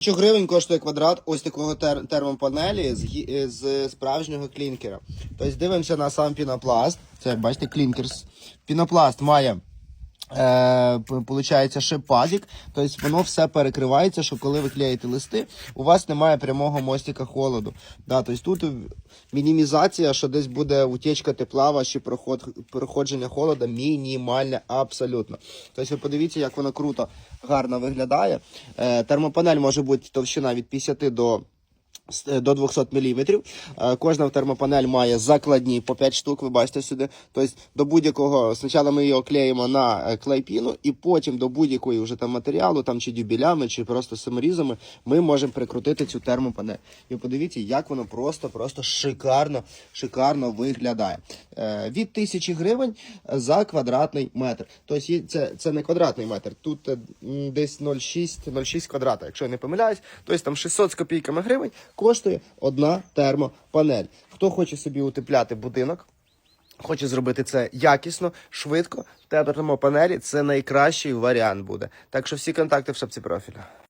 Що гривень коштує квадрат ось такого тер- термопанелі з, з справжнього клінкера. Тобто дивимося на сам пінопласт. Це бачите, клінкер. Пінопласт має. Е, получається шипазик, тобто воно все перекривається, що коли ви клеїте листи, у вас немає прямого мостика холоду. Да, тобто тут мінімізація, що десь буде утічка тепла, ваші проход, проходження холода мінімальне абсолютно. Тобто ви подивіться, як воно круто, гарно виглядає. Е, термопанель може бути товщина від 50 до до 200 мм. Кожна термопанель має закладні по 5 штук, ви бачите сюди. Тобто до будь-якого, спочатку ми його клеїмо на е, клейпіну, і потім до будь-якої вже там матеріалу, там чи дюбілями, чи просто саморізами, ми можемо прикрутити цю термопанель. І подивіться, як воно просто, просто шикарно, шикарно виглядає. Е, Від 1000 гривень за квадратний метр. Тобто це, це не квадратний метр, тут е, десь 0,6 0,6 квадрата, якщо я не помиляюсь. Тобто там 600 з копійками гривень коштує одна термопанель. Хто хоче собі утепляти будинок, хоче зробити це якісно, швидко, термопанелі це найкращий варіант буде. Так що всі контакти в шапці профіля.